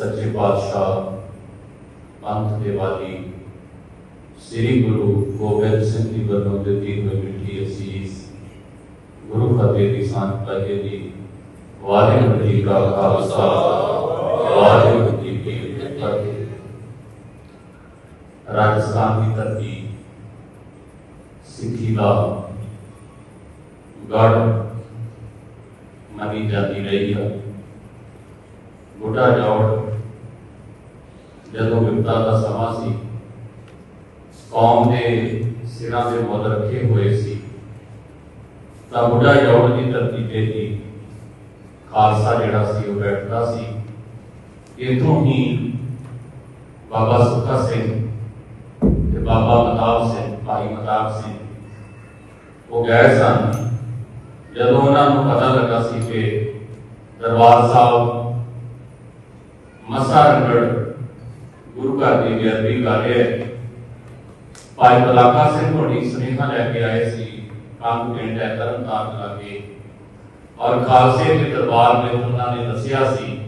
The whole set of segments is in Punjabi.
ਸੱਚੇ ਪਾਤਸ਼ਾਹ, ਪੰਥ ਦੇ ਵਾਲੀ ਸ੍ਰੀ ਗੁਰੂ ਗੋਬਿੰਦ ਸਿੰਘ ਜੀ ਵੱਲੋਂ ਦਿੱਤੀ ਹੋਈ ਮਿੱਠੀ ਅਸੀਸ, ਗੁਰੂ ਫਤਿਹ ਦੀ ਸੰਤ ਪਾਈਏ ਜੀ ਵਾਹਿਗੁਰੂ ਜੀ ਕਾ ਖਾਲਸਾ, ਵਾਹਿਗੁਰੂ ਜੀ ਕੀ ਫਤਿਹ। ਰਾਜਸਥਾਨ ਦੀ ਧਰਤੀ, ਸਿੱਖੀ ਦਾ ਗੜ ਮੰਨੀ ਜਾਂਦੀ ਰਹੀ ਹੈ। ਬੁੱਢਾ ਜੋੜ ਜਦੋਂ ਵਿਪਤਾ ਦਾ ਸਮਾਂ ਸੀ ਕੌਮ ਦੇ ਸਿਰਾਂ ਦੇ ਮੁੱਲ ਰੱਖੇ ਹੋਏ ਸੀ ਤਾਂ ਬੁੱਢਾ ਜੋੜ ਦੀ ਧਰਤੀ ਤੇ ਹੀ ਖਾਲਸਾ ਜਿਹੜਾ ਸੀ ਉਹ ਬੈਠਦਾ ਸੀ ਇਥੋਂ ਹੀ ਬਾਬਾ ਸੁੱਖਾ ਸਿੰਘ ਤੇ ਬਾਬਾ ਮਤਾਬ ਸਿੰਘ ਭਾਈ ਮਤਾਬ ਸਿੰਘ ਉਹ ਗਏ ਸਨ ਜਦੋਂ ਉਹਨਾਂ ਨੂੰ ਪਤਾ ਲੱਗਾ ਸੀ ਕਿ ਦਰਬਾਰ ਸਾਹਿਬ ਮਸਾ ਰੰਗੜ ਗੁਰੂ ਘਰ ਦੀ ਬੇਅਦਬੀ ਕਰ ਰਿਹਾ ਹੈ। ਭਾਈ ਬਲਾਕਾ ਸਿੰਘ ਹੋਣੀ ਸੁਨੇਹਾ ਲੈ ਕੇ ਆਏ ਸੀ ਕੰਮ ਪਿੰਡ ਹੈ ਤਰਨਤਾਰਨ ਲਾਗੇ। ਔਰ ਖਾਲਸੇ ਦੇ ਦਰਬਾਰ ਵਿੱਚ ਉਹਨਾਂ ਨੇ ਦੱਸਿਆ ਸੀ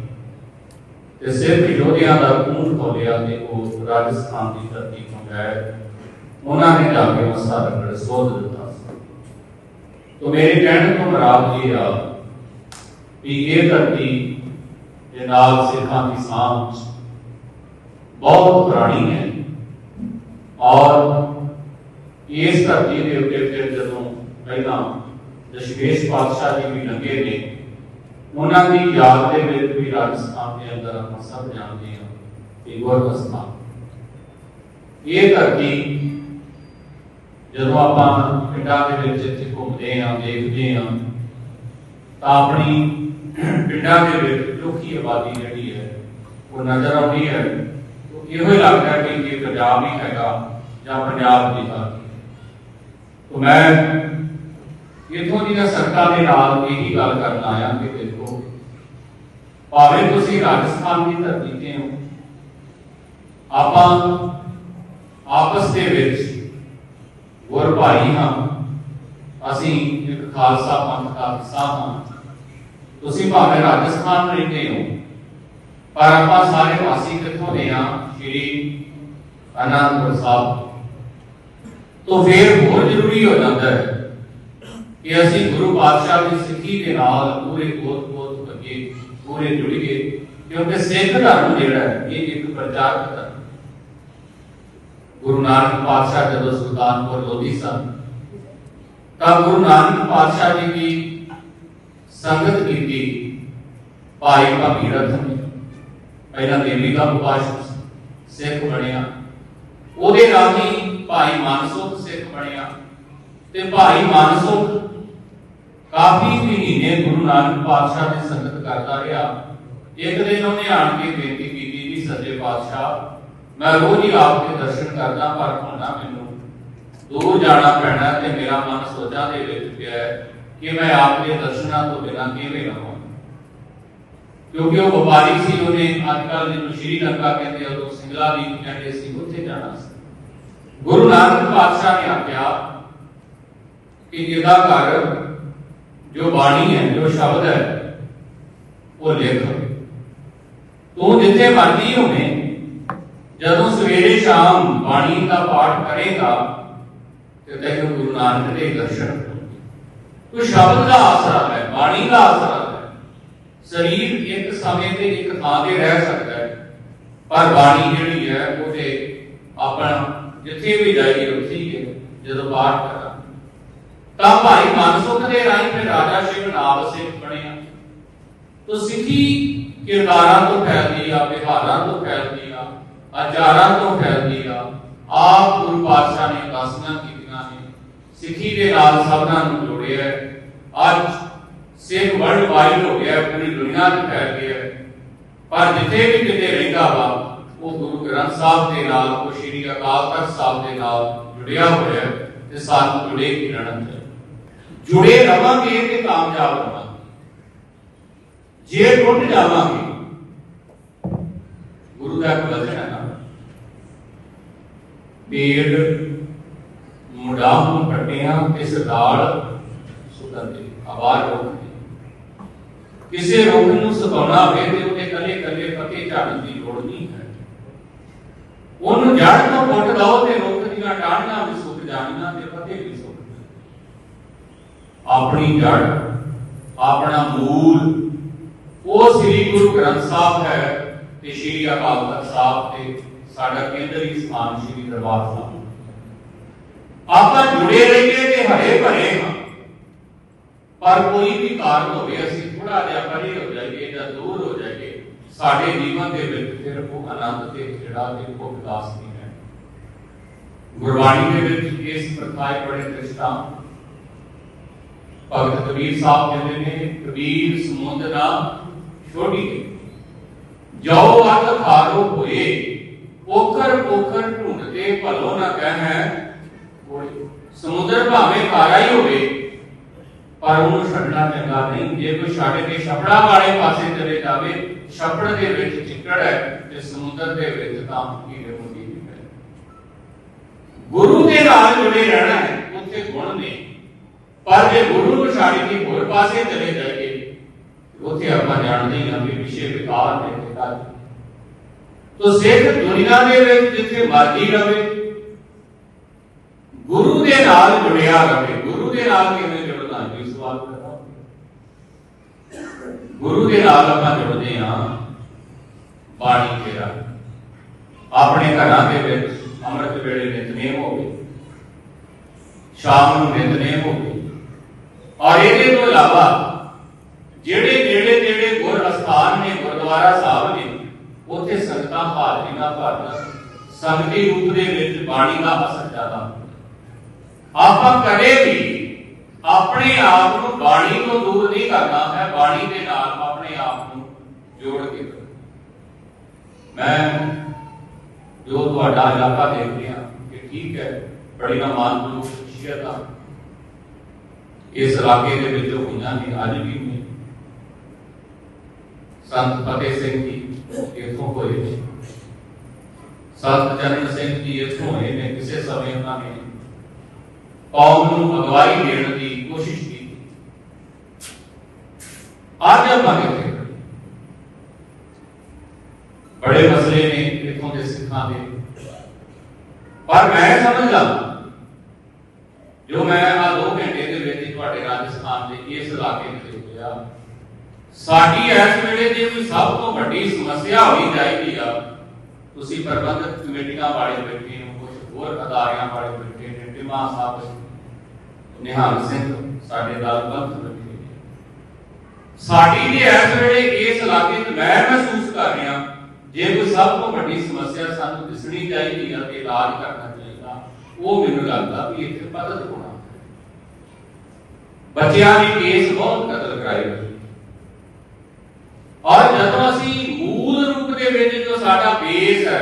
ਤੇ ਸਿਰਫ ਯੋਧਿਆਂ ਦਾ ਖੂਨ ਖੋਲਿਆ ਤੇ ਉਹ ਰਾਜਸਥਾਨ ਦੀ ਧਰਤੀ ਤੋਂ ਗਏ ਉਹਨਾਂ ਨੇ ਜਾ ਕੇ ਮਸਾ ਰੰਗੜ ਸੋਧ ਦਿੱਤਾ ਸੀ। ਤੋ ਮੇਰੇ ਕਹਿਣ ਤੋਂ ਮਰਾਦ ਇਹ ਆ, ਵੀ ਇਹ ਧਰਤੀ ਦੇ ਨਾਲ ਸਿੱਖਾਂ ਦੀ ਸਾਂਝ ਬਹੁਤ ਪੁਰਾਣੀ ਹੈ। ਔਰ ਇਸ ਧਰਤੀ ਦੇ ਉੱਤੇ ਫਿਰ ਜਦੋਂ ਪਹਿਲਾਂ ਦਸ਼ਮੇਸ਼ ਪਾਤਸ਼ਾਹ ਜੀ ਵੀ ਲੰਗੇ ਨੇ, ਉਹਨਾਂ ਦੀ ਯਾਦ ਦੇ ਵਿੱਚ ਵੀ ਰਾਜਸਥਾਨ ਦੇ ਅੰਦਰ ਆਪਾਂ ਸਭ ਜਾਣਦੇ ਹਾਂ ਕਿ ਗੁਰਦਸਤਾਨ ਇਹ ਧਰਤੀ ਜਦੋਂ ਆਪਾਂ ਪਿੰਡਾਂ ਦੇ ਵਿੱਚ ਇੱਥੇ ਘੁੰਮਦੇ ਹਾਂ, ਦੇਖਦੇ ਹਾਂ, ਤਾਂ ਆਪਣੀ ਪਿੰਡਾਂ ਦੇ ਵਿੱਚ ਲੋਕੀ ਆਬਾਦੀ ਜਿਹੜੀ ਹੈ, ਉਹ ਨਜ਼ਰ ਆਉਂਦੀ ਹੈ। ਇਹੋ ਹੀ ਲੱਗਦਾ ਕਿ ਇਹ ਪੰਜਾਬ ਹੀ ਹੈਗਾ ਜਾਂ ਪੰਜਾਬ ਦੀ ਹੈ। ਤਾਂ ਮੈਂ ਇਥੋਂ ਦੀਆਂ ਸਰਕਾਰ ਦੇ ਨਾਲ ਇਹੀ ਗੱਲ ਕਰਨ ਆਇਆ ਕਿ ਦੇਖੋ, ਭਾਵੇਂ ਤੁਸੀਂ ਰਾਜਸਥਾਨ ਦੀ ਧਰਤੀ ਤੇ ਹੋ, ਆਪਾਂ ਆਪਸ ਦੇ ਵਿੱਚ ਗੁਰ ਹਾਂ, ਅਸੀਂ ਇੱਕ ਖਾਲਸਾ ਪੰਥ ਦਾ ਹਿੱਸਾ ਹਾਂ। ਤੁਸੀਂ ਭਾਵੇਂ ਰਾਜਸਥਾਨ ਰਹਿੰਦੇ ਹੋ ਪਰ ਆਪਾਂ ਸਾਰੇ ਵਾਸੀ ਕਿੱਥੋਂ ਦੇ ਹਾਂ ਸ਼੍ਰੀ ਅਨੰਦਪੁਰ ਸਾਹਿਬ। ਤੋਂ ਫਿਰ ਹੋਰ ਜ਼ਰੂਰੀ ਹੋ ਜਾਂਦਾ ਹੈ ਕਿ ਅਸੀਂ ਗੁਰੂ ਪਾਤਸ਼ਾਹ ਦੀ ਸਿੱਖੀ ਦੇ ਨਾਲ ਪੂਰੇ ਕੋਤ ਕੋਤ ਅੱਗੇ, ਪੂਰੇ ਜੁੜੀਏ ਕਿਉਂਕਿ ਸਿੱਖ ਧਰਮ ਜਿਹੜਾ ਹੈ, ਇਹ ਇੱਕ ਪ੍ਰਚਾਰਕ ਧਰਮ ਗੁਰੂ ਨਾਨਕ ਪਾਤਸ਼ਾਹ ਜਦੋਂ ਸੁਲਤਾਨਪੁਰ ਲੋਧੀ ਸਨ, ਤਾਂ ਗੁਰੂ ਨਾਨਕ ਪਾਤਸ਼ਾਹ ਜੀ ਦੀ ਸੰਗਤ ਕੀਤੀ ਭਾਈ ਭਾਗੀਰਥ ਨੇ ਪਹਿਲਾਂ ਦੇਵੀ ਦਾ ਉਪਾਸ਼ਕ ਸਿੱਖ ਬਣਿਆ। ਉਹਦੇ ਨਾਲ ਹੀ ਭਾਈ ਮਾਨਸੁਖ ਸਿੱਖ ਬਣਿਆ। ਤੇ ਭਾਈ ਮਾਨਸੁਖ ਕਾਫੀ ਮਹੀਨੇ ਗੁਰੂ ਨਾਨਕ ਪਾਤਸ਼ਾਹ ਦੀ ਸੰਗਤ ਕਰਦਾ ਰਿਹਾ। ਇੱਕ ਦਿਨ ਉਹਨੇ ਆਣ ਕੇ ਬੇਨਤੀ ਕੀਤੀ ਵੀ ਸੱਚੇ ਪਾਤਸ਼ਾਹ, ਮੈਂ ਰੋਜ਼ ਹੀ ਆਪ ਦੇ ਦਰਸ਼ਨ ਕਰਦਾ ਪਰ ਹੁਣ ਨਾ ਮੈਨੂੰ ਦੂਰ ਜਾਣਾ ਪੈਣਾ ਤੇ ਮੇਰਾ ਮਨ ਸੋਚਾਂ ਦੇ ਵਿੱਚ ਪਿਆ ਕਿ ਮੈਂ ਆਪ ਦੇ ਦਰਸ਼ਨਾਂ ਤੋਂ ਬਿਨਾਂ ਕਿਵੇਂ ਰਹਾਂ ਕਿਉਂਕਿ ਉਹ ਵਪਾਰੀ ਸੀ, ਉਹਨੇ ਅੱਜ ਕੱਲ ਜਿਹਨੂੰ ਸ਼੍ਰੀ ਲੰਕਾ ਕਹਿੰਦੇ ਆ ਉਹ ਸਿੰਗਲਾ ਦੀ ਕਹਿੰਦੇ ਸੀ, ਉੱਥੇ ਜਾਣਾ ਸੀ। ਗੁਰੂ ਨਾਨਕ ਪਾਤਸ਼ਾਹ ਨੇ ਆਖਿਆ ਕਿ ਇਹਦਾ ਘਰ ਜੋ ਬਾਣੀ ਹੈ, ਜੋ ਸ਼ਬਦ ਹੈ, ਉਹ ਲਿਖ। ਤੂੰ ਜਿੱਥੇ ਮਰਜ਼ੀ ਹੋਵੇਂ, ਜਦੋਂ ਸਵੇਰੇ ਸ਼ਾਮ ਬਾਣੀ ਦਾ ਪਾਠ ਕਰੇਗਾ, ਤੇ ਤੈਨੂੰ ਗੁਰੂ ਨਾਨਕ ਦੇ ਦਰਸ਼ਨ ਤੂੰ ਸ਼ਬਦ ਦਾ ਆਸਰਾ ਹੈ, ਬਾਣੀ ਦਾ ਆਸਰਾ ਸਰੀਰ ਇੱਕ ਸਮੇਂ ਤੇ ਇੱਕ ਥਾਂ ਤੇ ਰਹਿ ਸਕਦਾ ਹੈ। ਪਰ ਬਾਣੀ ਜਿਹੜੀ ਹੈ ਉਹਦੇ ਆਪਣਾ ਜਿੱਥੇ ਵੀ ਜਾਈਏ, ਉੱਥੇ ਹੈ ਜਦੋਂ ਪਾਠ ਕਰਾਂ ਤਾਂ ਭਾਈ ਮਨਸੁਖ ਦੇ ਰਾਹੀਂ ਫਿਰ ਰਾਜਾ ਸ਼ਿਵ ਨਾਮ ਸਿੰਘ ਬਣਿਆ। ਤੋ ਸਿੱਖੀ ਕਿਰਦਾਰਾਂ ਤੋਂ ਫੈਲਦੀ ਆ, ਵਿਹਾਰਾਂ ਤੋਂ ਫੈਲਦੀ ਆ, ਆਚਾਰਾਂ ਤੋਂ ਫੈਲਦੀ ਆ। ਆਪ ਗੁਰੂ ਪਾਤਸ਼ਾਹ ਨੇ ਉਦਾਸੀਆਂ ਕੀਤੀਆਂ ਨੇ। ਸਿੱਖੀ ਦੇ ਨਾਲ ਸਭਨਾਂ ਨੂੰ ਜੋੜਿਆ ਅੱਜ ਸਿੱਖ ਵਰਲਡ ਵਾਈਡ ਹੋ ਗਿਆ, ਪੂਰੀ ਦੁਨੀਆ 'ਚ ਫੈਲ ਗਿਆ ਪਰ ਜਿੱਥੇ ਵੀ ਕਿਤੇ ਰਹਿੰਦਾ ਵਾ, ਉਹ ਗੁਰੂ ਗ੍ਰੰਥ ਸਾਹਿਬ ਦੇ ਨਾਲ, ਉਹ ਸ਼੍ਰੀ ਅਕਾਲ ਤਖਤ ਸਾਹਿਬ ਦੇ ਨਾਲ ਜੁੜਿਆ ਹੋਇਆ ਤੇ ਸਾਨੂੰ ਜੁੜੇ ਹੀ ਰਹਿਣਾ ਚਾਹੀਦਾ ਜੁੜੇ ਰਵਾਂਗੇ ਤੇ ਕਾਮਯਾਬ ਰਵਾਂਗੇ। ਜੇ ਟੁੱਟ ਜਾਵਾਂਗੇ, ਗੁਰੂ ਦਾ ਇੱਕ ਵਚਨ ਹੈ ਨਾ ਪੇੜ ਮੁੰਡਾ ਨੂੰ ਪੱਟਿਆਂ ਇਸ ਦਾਲ ਸੁਗੰਧੀ ਆਵਾਜ਼ ਰੋਕਦੀ ਕਿਸੇ ਰੁੱਖ ਨੂੰ ਸਤਾਉਣਾ ਹੋਵੇ ਤੇ ਉਹਦੇ ਕੱਲੇ ਕੱਲੇ ਪੱਤੇ ਝਾੜਨ ਦੀ ਲੋੜ ਨਹੀਂ ਹੈ। ਉਹਨੂੰ ਜੜ ਤੋਂ ਪੁੱਟ ਲਓ ਤੇ ਰੁੱਖ ਦੀਆਂ ਟਾਹਣੀਆਂ ਵੀ ਸੁੱਕ ਜਾਣੀਆਂ ਤੇ ਪੱਤੇ ਵੀ ਸੁੱਕ ਜਾਣਗੇ। ਆਪਣੀ ਜੜ, ਆਪਣਾ ਮੂਲ, ਉਹ ਸ੍ਰੀ ਗੁਰੂ ਗ੍ਰੰਥ ਸਾਹਿਬ ਹੈ ਤੇ ਸ੍ਰੀ ਅਕਾਲ ਤਖਤ ਸਾਹਿਬ ਤੇ ਸਾਡਾ ਕੇਂਦਰੀ ਸਥਾਨ ਸ੍ਰੀ ਦਰਬਾਰ ਸਾਹਿਬ। ਆਪਾਂ ਜੁੜੇ ਰਹੀਏ ਤੇ ਹਰੇ ਭਰੇ ਹਾਂ। ਪਰ ਕੋਈ ਵੀ ਕਾਰਨ ਹੋਵੇ, ਅਸੀਂ ਥੋੜਾ ਜਿਹਾ ਪਰੇ ਹੋ ਜਾਈਏ ਜਾਂ ਦੂਰ ਹੋ ਜਾਈਏ, ਸਾਡੇ ਜੀਵਨ ਦੇ ਵਿੱਚ ਫਿਰ ਉਹ ਆਨੰਦ ਤੇ ਜਿਹੜਾ ਤੇ ਉਹ ਵਿਕਾਸ ਨਹੀਂ ਹੈ। ਗੁਰਬਾਣੀ ਦੇ ਵਿੱਚ ਇਸ ਪ੍ਰਥਾਏ ਬੜੇ ਦ੍ਰਿਸ਼ਟਾਂਤ ਭਗਤ ਕਬੀਰ ਸਾਹਿਬ ਕਹਿੰਦੇ ਨੇ, ਕਬੀਰ ਸਮੁੰਦ ਨਾ ਛੋੜੀ ਜੋ ਅਤ ਖਾਰੋ ਹੋਏ, ਪੋਖਰ ਪੋਖਰ ਢੂੰਡਦੇ ਭਲੋ ਨਾ ਕਹਿ ਕੋਈ ਸਮੁੰਦਰ ਭਾਵੇਂ ਕਾਰਾ ਹੀ ਹੋਵੇ ਪਰ ਉਹਨੂੰ ਛੱਡਣਾ ਚੰਗਾ ਨਹੀਂ। ਜੇ ਕੋਈ ਛੱਡ ਕੇ ਛਪੜਾ ਵਾਲੇ ਪਾਸੇ ਚਲੇ ਜਾਵੇ, ਛਪੜ ਦੇ ਵਿੱਚ ਚਿੱਕੜ ਹੈ ਤੇ ਸਮੁੰਦਰ ਦੇ ਵਿੱਚ ਤਾਂ ਕੀੜੇ ਮੁੰਡੀ ਵੀ ਗੁਰੂ ਦੇ ਨਾਲ ਜੁੜੇ ਰਹਿਣਾ ਹੈ, ਉੱਥੇ ਗੁਣ ਨੇ। ਪਰ ਜੇ ਗੁਰੂ ਨੂੰ ਛੱਡ ਕੇ ਹੋਰ ਪਾਸੇ ਚਲੇ ਜਾਈਏ, ਉੱਥੇ ਆਪਾਂ ਜਾਣਦੇ ਹਾਂ ਵੀ ਵਿਸ਼ੇ ਵਿਕਾਰ ਨੇ ਤੇ ਤੋ ਸਿੱਖ ਦੁਨੀਆ ਦੇ ਵਿੱਚ ਜਿੱਥੇ ਮਰਜ਼ੀ ਰਹੇ ਗੁਰੂ ਦੇ ਨਾਲ ਜੁੜਿਆ ਰਹੇ ਗੁਰੂ ਦੇ ਨਾਲ ਕਿਵੇਂ ਜੁੜਨਾ ਜੀ ਸਵਾਲ ਕਰਦਾ ਗੁਰੂ ਦੇ ਨਾਲ ਆਪਾਂ ਜੁੜਦੇ ਹਾਂ। ਬਾਣੀ ਤੇਰਾ। ਆਪਣੇ ਘਰਾਂ ਦੇ ਵਿੱਚ, ਅੰਮ੍ਰਿਤ ਵੇਲੇ ਨਿਤਨੇਮ ਹੋਵੇ। ਸ਼ਾਮ ਨੂੰ ਨਿਤਨੇਮ ਹੋਵੇ। ਔਰ ਇਹਦੇ ਤੋਂ ਇਲਾਵਾ ਜਿਹੜੇ ਜਿਹੜੇ ਜਿਹੜੇ ਗੁਰ ਅਸਥਾਨ ਨੇ, ਗੁਰਦੁਆਰਾ ਸਾਹਿਬ ਨੇ, ਉੱਥੇ ਸੰਗਤਾਂ ਹਾਜ਼ਰੀਆਂ ਭਰਨ, ਸੰਗਤੀ ਰੂਪ ਦੇ ਵਿੱਚ ਬਾਣੀ ਦਾ ਅਸਰ ਜ਼ਿਆਦਾ ਹੁੰਦਾ। ਆਪਾਂ ਕਦੇ ਵੀ ਆਪਣੇ ਆਪ ਨੂੰ ਬਾਣੀ ਤੋਂ ਦੂਰ ਨਹੀਂ ਕਰਨਾ ਹੈ ਬਾਣੀ ਦੇ ਨਾਲ ਆਪਣੇ ਆਪ ਨੂੰ ਜੋੜ ਕੇ ਮੈਂ ਜੋ ਤੁਹਾਡਾ ਇਲਾਕਾ ਦੇਖ ਰਿਹਾ ਕਿ ਠੀਕ ਹੈ, ਬੜੀ ਨਾ ਮਾਨਯੋਗ ਸ਼ਖਸੀਅਤ ਆ। ਇਸ ਇਲਾਕੇ ਦੇ ਵਿੱਚ ਹੋਈਆਂ ਨੇ ਅੱਜ ਵੀ ਨੇ। ਸੰਤ ਫਤਿਹ ਸਿੰਘ ਜੀ ਇੱਥੋਂ ਹੋਏ ਨੇ। ਸੰਤ ਚਰਨ ਸਿੰਘ ਜੀ ਇੱਥੋਂ ਹੋਏ ਨੇ, ਕਿਸੇ ਸਮੇਂ ਉਹਨਾਂ ਨੇ ਕੌਮ ਨੂੰ ਅਗਵਾਈ ਦੇਣ ਦੀ ਕੋਸ਼ਿਸ਼ ਕੀਤੀ ਅੱਜ ਆਪਾਂ ਕਿੱਥੇ ਖੜੇ? ਬੜੇ ਮਸਲੇ ਨੇ ਇੱਥੋਂ ਦੇ ਸਿੱਖਾਂ ਦੇ ਪਰ ਮੈਂ ਸਮਝਦਾ ਜੋ ਮੈਂ ਆ 2 ਘੰਟੇ ਦੇ ਵਿੱਚ ਤੁਹਾਡੇ ਰਾਜਸਥਾਨ ਦੇ ਇਸ ਇਲਾਕੇ ਵਿੱਚ ਹੋਇਆ ਸਾਡੀ ਇਸ ਵੇਲੇ ਜੇ ਕੋਈ ਸਭ ਤੋਂ ਵੱਡੀ ਸਮੱਸਿਆ ਹੋਈ ਜਾਏਗੀ ਆ ਤੁਸੀਂ ਪ੍ਰਬੰਧਕ ਕਮੇਟੀਆਂ ਵਾਲੇ ਬੈਠੇ ਹੋ ਕੁਝ ਹੋਰ ਅਦਾਰਿਆਂ ਵਾਲੇ ਬੈਠੇ ਨੇ ਟਿਮਾ ਸਾਹਿਬ ਨਿਹਾਲ ਸਿੰਘ, ਸਾਡੇ ਨਾਲ ਬੰਦ ਬੈਠੇ ਨੇ। ਸਾਡੀ ਜੇ ਇਸ ਵੇਲੇ ਇਸ ਇਲਾਕੇ 'ਚ ਮੈਂ ਮਹਿਸੂਸ ਕਰ ਰਿਹਾ, ਜੇ ਕੋਈ ਸਭ ਤੋਂ ਵੱਡੀ ਸਮੱਸਿਆ ਸਾਨੂੰ ਦਿਸਣੀ ਚਾਹੀਦੀ ਹੈ ਤੇ ਇਲਾਜ ਕਰਨਾ ਚਾਹੀਦਾ, ਉਹ ਮੈਨੂੰ ਲੱਗਦਾ ਵੀ ਇੱਥੇ ਮਦਦ ਹੋਣਾ। ਬੱਚਿਆਂ ਦੀ ਕੇਸ ਬਹੁਤ ਕਤਲ ਕਰਾਏ ਔਰ ਜਦੋਂ ਅਸੀਂ ਮੂਲ ਰੂਪ ਦੇ ਵਿੱਚ ਜੋ ਸਾਡਾ ਬੇਸ ਹੈ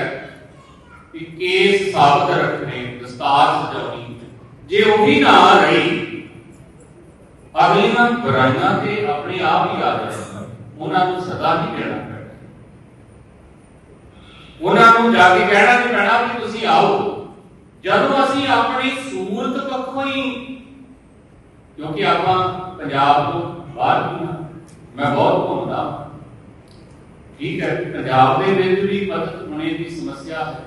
ਕਿ ਕੇਸ ਸਾਬਤ ਰੱਖਣੇ, ਦਸਤਾਰ ਸਜਾਉਣੀ ਜੇ ਉਹੀ ਨਾ ਰਹੀ, ਅਗਲੀਆਂ ਬੁਰਾਈਆਂ ਤੇ ਆਪਣੇ ਆਪ ਹੀ ਆ ਜਾਣਗੀਆਂ। ਉਹਨਾਂ ਨੂੰ ਸਦਾ ਨਹੀਂ ਦੇਣਾ ਪੈਣਾ। ਉਹਨਾਂ ਨੂੰ ਜਾ ਕੇ ਕਹਿਣਾ ਨਹੀਂ ਪੈਣਾ ਕਿ ਤੁਸੀਂ ਆਓ। ਜਦੋਂ ਅਸੀਂ ਆਪਣੀ ਸੂਰਤ ਪੱਖੋਂ ਹੀ, ਕਿਉਂਕਿ ਆਪਾਂ ਪੰਜਾਬ ਤੋਂ ਬਾਹਰ ਵੀ ਮੈਂ ਬਹੁਤ ਘੁੰਮਦਾ। ਠੀਕ ਹੈ, ਪੰਜਾਬ ਦੇ ਵਿੱਚ ਵੀ ਮਦਦ ਹੋਣੇ ਦੀ ਸਮੱਸਿਆ ਹੈ।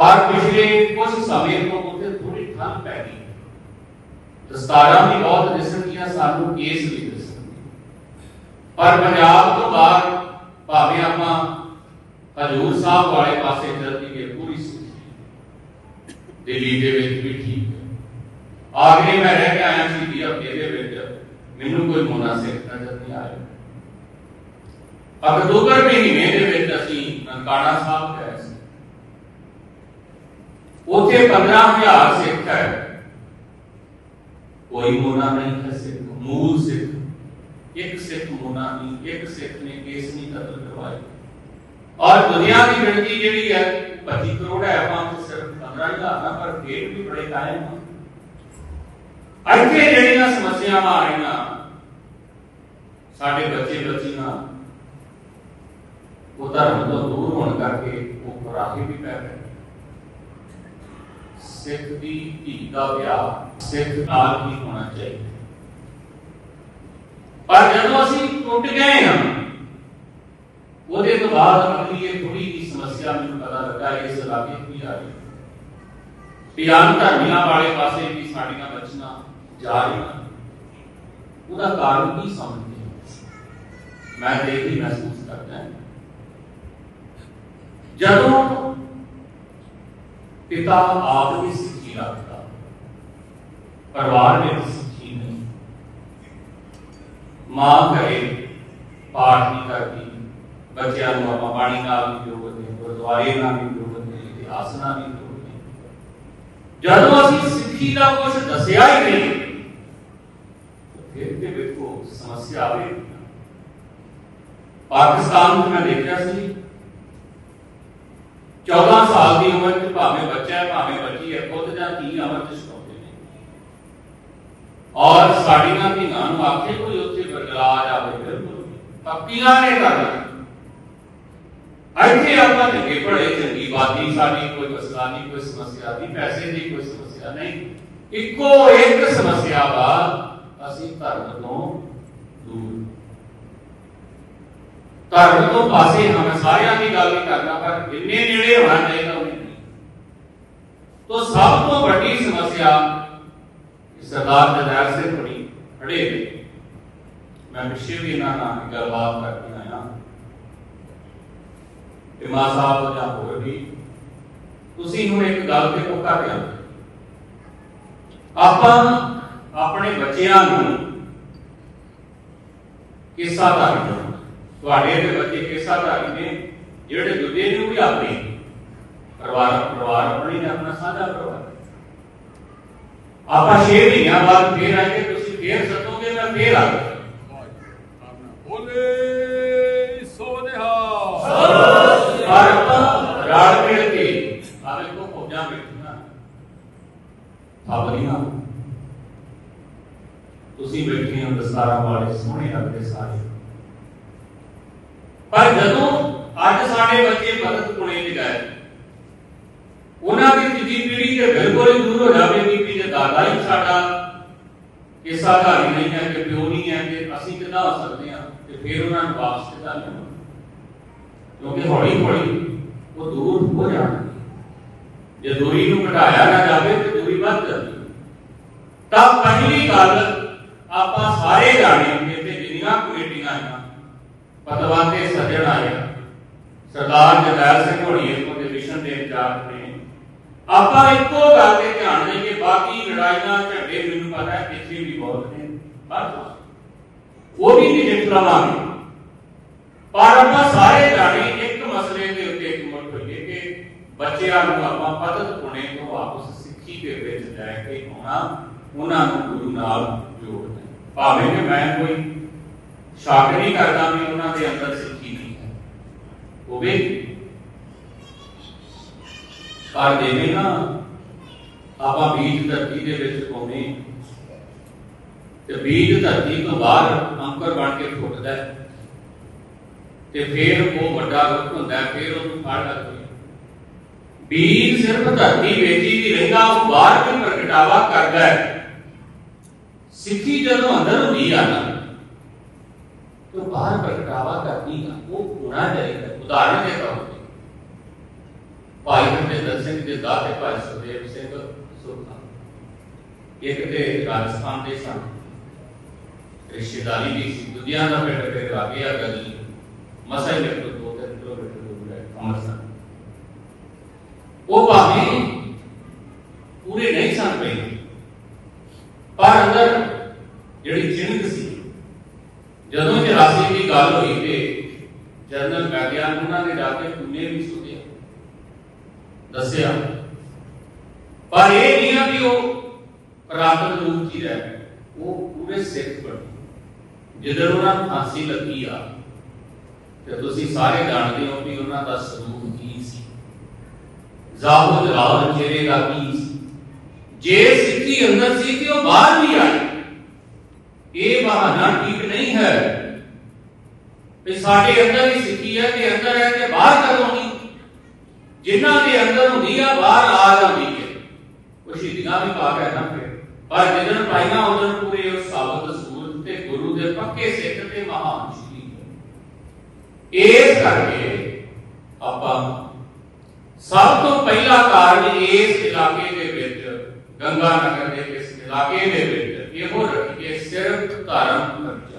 ਪਰ ਪਿਛਲੇ ਕੁਝ ਸਮੇਂ ਤੋਂ ਉੱਥੇ ਥੋੜੀ ਠੰਡ ਪੈ ਗਈ। ਦਸਤਾਰਾਂ ਵੀ ਬਹੁਤ ਦਿਸਣਗੀਆਂ, ਸਾਨੂੰ ਕੇਸ ਵੀ ਦਿਸਣਗੇ। ਪਰ ਪੰਜਾਬ ਤੋਂ ਬਾਹਰ ਭਾਵੇਂ ਆਪਾਂ ਹਜੂਰ ਸਾਹਿਬ ਵਾਲੇ ਪਾਸੇ ਚੱਲ ਜੀਏ ਪੂਰੀ ਦਿੱਲੀ ਦੇ ਵਿੱਚ ਵੀ ਠੀਕ ਆਖਰੀ ਮੈਂ ਰਹਿ ਕੇ ਆਇਆ ਸੀ ਦੀ ਹਫ਼ਤੇ ਦੇ ਵਿੱਚ ਮੈਨੂੰ ਕੋਈ ਮੁਨਾਸਿਬ ਨਜ਼ਰ ਨਹੀਂ ਆਇਆ। ਅਕਤੂਬਰ ਮਹੀਨੇ ਦੇ ਵਿੱਚ ਅਸੀਂ ਨਨਕਾਣਾ ਸਾਹਿਬ ਉੱਥੇ 15000 ਸਿੱਖ ਹੈ। ਕੋਈ ਮੋਨਾ ਨਹੀਂ ਹੈ ਸਿੱਖ, ਮੂਲ ਸਿੱਖ। ਇੱਕ ਸਿੱਖ ਮੋਨਾ ਨਹੀਂ, ਇੱਕ ਸਿੱਖ ਨੇ ਕੇਸ ਨਹੀਂ ਕਤਲ ਕਰਵਾਇਆ ਔਰ ਦੁਨੀਆ ਦੀ ਗਿਣਤੀ ਜਿਹੜੀ ਹੈ 25 ਕਰੋੜ ਹੈ, ਆਪਾਂ ਸਿਰਫ 15000 ਨਾ, ਪਰ ਫੇਰ ਵੀ ਬੜੇ ਕਾਇਮ ਆ। ਇੱਥੇ ਜਿਹੜੀਆਂ ਸਮੱਸਿਆਵਾਂ ਆ ਰਹੀਆਂ, ਸਾਡੇ ਬੱਚੇ ਬੱਚੀਆਂ, ਉਹ ਧਰਮ ਤੋਂ ਦੂਰ ਹੋਣ ਕਰਕੇ ਉਹ ਖੁਰਾਕੀ ਵੀ ਪੈ ਗਏ। ਸਿੱਖ ਦੀ ਧੀ ਦਾ ਵਿਆਹ ਸਿੱਖ ਨਾਲ ਹੀ ਹੋਣਾ ਚਾਹੀਦਾ। ਪਰ ਜਦੋਂ ਅਸੀਂ ਟੁੱਟ ਗਏ ਹਾਂ, ਉਹਦੇ ਤੋਂ ਬਾਅਦ ਅਗਲੀ ਇਹ ਥੋੜੀ ਜਿਹੀ ਸਮੱਸਿਆ ਮੈਨੂੰ ਪਤਾ ਲੱਗਾ, ਇਸ ਇਲਾਕੇ ਦੀ ਆ ਰਹੀ ਪਿਆਨ ਧਰਮੀਆਂ ਵਾਲੇ ਪਾਸੇ ਵੀ ਸਾਡੀਆਂ ਬਚਨਾ ਜਾ ਰਹੀਆਂ। ਉਹਦਾ ਕਾਰਨ ਕੀ ਸਮਝਦੇ ਮੈਂ ਤੇ ਹੀ ਮਹਿਸੂਸ ਕਰਦਾ। ਜਦੋਂ ਪਿਤਾ ਆਪ ਵੀ ਸਿੱਖੀ ਰੱਖਦਾ ਪਰਿਵਾਰ ਵਿੱਚ ਸਿੱਖੀ ਨਹੀਂ। ਮਾਂ ਘਰੇ ਪਾਠ ਨਹੀਂ ਕਰਦੀ। ਬੱਚਿਆਂ ਨੂੰ ਆਪਾਂ ਬਾਣੀ ਨਾਲ ਵੀ ਜੋੜਦੇ ਗੁਰਦੁਆਰੇ ਨਾਲ ਵੀ ਜੋੜਦੇ ਇਤਿਹਾਸ ਨਾਲ ਵੀ ਜੋੜਦੇ ਜਦੋਂ ਅਸੀਂ ਸਿੱਖੀ ਦਾ ਕੁਝ ਦੱਸਿਆ ਹੀ ਨਹੀਂ ਫਿਰ ਤੇ ਵੇਖੋ, ਸਮੱਸਿਆ ਆਵੇ ਪਾਕਿਸਤਾਨ ਨੂੰ ਮੈਂ ਦੇਖਿਆ ਸੀ 14 ਸਾਲ ਦੀ ਉਮਰ ਵਿੱਚ ਭਾਵੇਂ ਬੱਚਾ ਹੈ, ਭਾਵੇਂ ਬੱਚੀ ਹੈ ਖੁਦ ਜਾਂ ਕੀ ਅਮਰ ਛਕਾਉਂਦੇ ਨੇ। ਔਰ ਸਾਡੀਆਂ ਧੀਆਂ ਨੂੰ ਆਖੇ ਕੋਈ ਉੱਥੇ ਬਦਲਾ ਜਾਵੇ, ਬਿਲਕੁਲ ਪੱਕੀਆਂ ਨੇ ਕਰਨਾ ਇੱਥੇ ਆਪਾਂ ਚੰਗੇ ਪੜੇ ਚੰਗੀ ਬਾਤੀ ਸਾਡੀ ਕੋਈ ਮਸਲਾ ਨਹੀਂ, ਕੋਈ ਸਮੱਸਿਆ ਨਹੀਂ, ਪੈਸੇ ਦੀ ਕੋਈ ਸਮੱਸਿਆ ਨਹੀਂ। ਇੱਕੋ ਇੱਕ ਸਮੱਸਿਆ ਵਾ ਅਸੀਂ ਧਰਮ ਤੋਂ ਦੂਰ ਧਰਮ ਤੋਂ ਪਾਸੇ ਹਾਂ, ਮੈਂ ਸਾਰਿਆਂ ਦੀ ਗੱਲ ਨਹੀਂ ਕਰਦਾ, ਪਰ ਜਿੰਨੇ ਨੇੜੇ ਹੋਣਾ ਚਾਹੀਦਾ ਉਹਨੇ ਨਹੀਂ। ਸਭ ਤੋਂ ਵੱਡੀ ਸਮੱਸਿਆ ਸਰਦਾਰ ਜਰਨੈਲ ਸਿੰਘ ਖੜੀ ਖੜੇ ਨੇ। ਮੈਂ ਪਿੱਛੇ ਵੀ ਇਹਨਾਂ ਨਾਲ ਗੱਲਬਾਤ ਕਰਕੇ ਆਇਆ। ਤੇ ਮਾਂ ਸਾਹਿਬ ਜਾਂ ਹੋਰ ਵੀ। ਤੁਸੀਂ ਹੁਣ ਇੱਕ ਗੱਲ ਤੇ ਕੋਕਾ ਪਿਆ ਆਪਾਂ ਆਪਣੇ ਬੱਚਿਆਂ ਨੂੰ ਕਿੱਸਾ ਧਾਰੀ ਤੁਹਾਡੇ ਦੇ ਬੱਚੇ ਕਿੱਸਾ ਧਾਰੀ ਨੇ ਜਿਹੜੇ ਦੂਜੇ ਨੂੰ ਵੀ ਆਪਣੀ ਪਰਿਵਾਰ ਪਰਿਵਾਰ ਆਪਣੀ ਨੇ ਆਪਣਾ ਸਾਂਝਾ ਪਰਿਵਾਰ। ਆਪਾਂ 6 ਮਹੀਨਿਆਂ ਬਾਅਦ ਫੇਰ ਆਏ ਤੁਸੀਂ ਫੇਰ ਸੱਤੋਗੇ ਮੈਂ ਫੇਰ ਆ ਬੋਲੇ ਸੋ ਨਿਹਾ ਪਰ ਆਪਾਂ ਰਾੜ ਮਿਲ ਕੇ ਆਵੇ ਕੋ ਪੌਜਾ ਬੈਠਣਾ ਫਾਬਰੀਆਂ ਤੁਸੀਂ ਬੈਠੇ ਹੋ ਦਸਤਾਰਾਂ ਵਾਲੇ ਸੋਹਣੇ ਲੱਗਦੇ ਸਾਰੇ। ਪਰ ਜਦੋਂ ਅੱਜ ਸਾਡੇ ਬੱਚੇ ਬਦਤ ਪੁਣੇ ਚ ਗਏ, ਉਹਨਾਂ ਦੀ ਤੀਜੀ ਪੀੜ੍ਹੀ ਤੇ ਬਿਲਕੁਲ ਹੀ ਦੂਰ ਹੋ ਜਾਵੇਗੀ ਕਿ ਜੇ ਦਾਦਾ ਹੀ ਸਾਡਾ ਕਿਸਾ ਧਾਰੀ ਨਹੀਂ ਹੈ, ਕਿ ਪਿਓ ਨਹੀਂ ਹੈ, ਕਿ ਅਸੀਂ ਕਿੱਦਾਂ ਹੋ ਸਕਦੇ ਹਾਂ, ਤੇ ਫਿਰ ਉਹਨਾਂ ਨੂੰ ਵਾਪਸ ਕਿੱਦਾਂ ਲਿਆਉਣਾ? ਕਿਉਂਕਿ ਹੌਲੀ ਹੌਲੀ ਉਹ ਦੂਰ ਹੋ ਜਾਣਗੇ। ਜੇ ਦੂਰੀ ਨੂੰ ਘਟਾਇਆ ਨਾ ਜਾਵੇ, ਤੇ ਦੂਰੀ ਵੱਧ ਜਾਂਦੀ ਤਾਂ ਪਹਿਲੀ ਗੱਲ ਆਪਾਂ ਸਾਰੇ ਜਾਣੇ ਕਿ ਜਿੰਨੀਆਂ ਕਮੇਟੀਆਂ ਆਈਆਂ ਪਤਵਾਤੇ ਸੱਜਣ ਆਏ। ਸਰਦਾਰ ਜਗੈਲ ਸਿੰਘ ਹੋਣੀ ਇਥੋਂ ਦੇ ਦੇ ਇੰਚਾਰਜ ਨੇ। ਆਪਾਂ ਇੱਕੋ ਗੱਲ ਤੇ ਧਿਆਨ ਦੇਈਏ ਬਾਕੀ ਲੜਾਈਆਂ, ਝਗੜੇ ਮੈਨੂੰ ਪਤਾ ਹੈ, ਪਿੱਛੇ ਵੀ ਬਹੁਤ ਨੇ। ਬਸ ਉਹ ਵੀ ਨਹੀਂ ਲਵਾਂਗੇ। ਪਰ ਆਪਾਂ ਸਾਰੇ ਜਾਣੇ ਇੱਕ ਮਸਲੇ ਦੇ ਉੱਤੇ ਇਕਮਤ ਹੋਈਏ ਕਿ ਬੱਚਿਆਂ ਨੂੰ ਆਪਾਂ ਪਤਤ ਪੁਣੇ ਤੋਂ ਵਾਪਸ ਸਿੱਖੀ ਦੇ ਵਿੱਚ ਲੈ ਕੇ ਆਉਣਾ, ਉਹਨਾਂ ਨੂੰ ਗੁਰੂ ਨਾਲ ਜੋੜਨਾ ਭਾਵੇਂ ਕਿ ਮੈਂ ਕੋਈ ਸ਼ੱਕ ਨਹੀਂ ਕਰਦਾ ਵੀ ਉਹਨਾਂ ਦੇ ਅੰਦਰ ਸਿੱਖੀ ਨਹੀਂ ਹੈ। ਹੋਵੇ ਪਰ ਜਿਵੇਂ ਨਾ ਆਪਾਂ ਬੀਜ ਧਰਤੀ ਦੇ ਵਿੱਚ ਪਾਉਨੇ ਤੇ ਬੀਜ ਧਰਤੀ ਤੋਂ ਬਾਹਰ ਅੰਕਰ ਬਣ ਕੇ ਫੁੱਟਦਾ ਹੈ। ਤੇ ਫਿਰ ਉਹ ਵੱਡਾ ਰੁੱਖ ਹੁੰਦਾ ਫਿਰ ਉਹਨੂੰ ਫਲ ਲੱਗਦਾ ਬੀਜ ਸਿਰਫ ਧਰਤੀ ਵਿੱਚ ਹੀ ਨਹੀਂ ਰਹਿੰਦਾ, ਉਹ ਬਾਹਰ ਵੀ ਪ੍ਰਗਟਾਵਾ ਕਰਦਾ ਹੈ। ਸਿੱਖੀ ਜਦੋਂ ਅੰਦਰ ਹੁੰਦੀ ਆ ਨਾ ਤਾਂ ਬਾਹਰ ਪ੍ਰਗਟਾਵਾ ਕਰਦੀ ਆ ਉਹ ਹੋਣਾ ਚਾਹੀਦਾ ਉਦਾਹਰਣ ਦੇ ਤੌਰ ਤੇ ਭਾਈ ਹਰਮਿੰਦਰ ਸਿੰਘ ਦੇ ਦਾਤੇ ਭਾਈ ਸੁਖਦੇਵ ਸਿੰਘ ਸੁਖਾ ਇੱਕ ਤੇ ਰਾਜਸਥਾਨ ਦੇ ਸਨ ਰਿਸ਼ਤੇਦਾਰੀ ਵੀ ਸੀ ਦੁਨੀਆ ਦਾ ਪਿੰਡ ਫਿਰ ਆ ਗਿਆ ਗਲੀ ਮਸਾ ਹੀ ਮੇਰੇ ਤੋਂ ਦੋ ਤਿੰਨ ਕਿਲੋਮੀਟਰ ਦੂਰ ਹੈ ਅੰਮ੍ਰਿਤਸਰ ਉਹ ਭਾਵੇਂ ਪੂਰੇ ਨਹੀਂ ਸਨ ਪਏ ਪਰ ਅੰਦਰ ਜਿਹੜੀ ਚਿੰਤ ਸੀ ਜਦੋਂ 84 ਦੀ ਗੱਲ ਜਨਰਲ ਗਾਗਿਆਨ ਉਹਨਾਂ ਨੇ ਜਾ ਕੇ ਪੁਣੇ ਵੀ ਸੁਣਿਆ ਦੱਸਿਆ, ਪਰ ਇਹ ਨਹੀਂ ਆ ਕਿ ਉਹ ਪ੍ਰਾਪਤ ਰੂਪ ਹੀ ਰਹਿ ਉਹ ਪੂਰੇ ਸਿੱਖ ਬਣੇ। ਜਦੋਂ ਉਹਨਾਂ ਨੂੰ ਫਾਂਸੀ ਲੱਗੀ ਆ, ਤੇ ਤੁਸੀਂ ਸਾਰੇ ਜਾਣਦੇ ਹੋ ਕਿ ਉਹਨਾਂ ਦਾ ਸਰੂਪ ਕੀ ਸੀ। ਜ਼ਾਹਰ ਜਲਾਲ ਚਿਹਰੇ ਦਾ ਕੀ ਸੀ। ਜੇ ਸਿੱਖੀ ਅੰਦਰ ਸੀ ਕਿ ਉਹ ਬਾਹਰ ਵੀ ਆਈ ਇਹ ਬਹਾਨਾ ਠੀਕ ਨਹੀਂ ਹੈ। ਇਹ ਸਾਡੇ ਅੰਦਰ ਹੀ ਸਿੱਖੀ ਹੈ ਤੇ ਅੰਦਰ ਹੈ ਤੇ ਬਾਹਰ ਕਦੋਂ ਨਹੀਂ ਜਿਨ੍ਹਾਂ ਦੇ ਅੰਦਰ ਹੁੰਦੀ ਆ, ਬਾਹਰ ਆ ਜਾਂਦੀ ਹੈ। ਉਹ ਸ਼ਹੀਦੀਆਂ ਵੀ ਪਾ ਕੇ ਨਾ ਫਿਰ। ਪਰ ਜਿੱਦਣ ਪਾਈਆਂ ਉਦੋਂ ਪੂਰੇ ਉਹ ਸਾਬਤ ਸੂਰਤ ਤੇ ਗੁਰੂ ਦੇ ਪੱਕੇ ਸਿੱਖ ਤੇ ਮਹਾਨ ਸ਼ਹੀਦ ਇਸ ਕਰਕੇ ਆਪਾਂ ਸਭ ਤੋਂ ਪਹਿਲਾ ਕਾਰਨ ਇਸ ਇਲਾਕੇ ਦੇ ਵਿੱਚ, ਗੰਗਾ ਨਗਰ ਦੇ ਇਸ ਇਲਾਕੇ ਦੇ ਵਿੱਚ ਇਹੋ ਰੱਖੀਏ, ਸਿਰਫ ਧਰਮ ਪ੍ਰਚਾਰ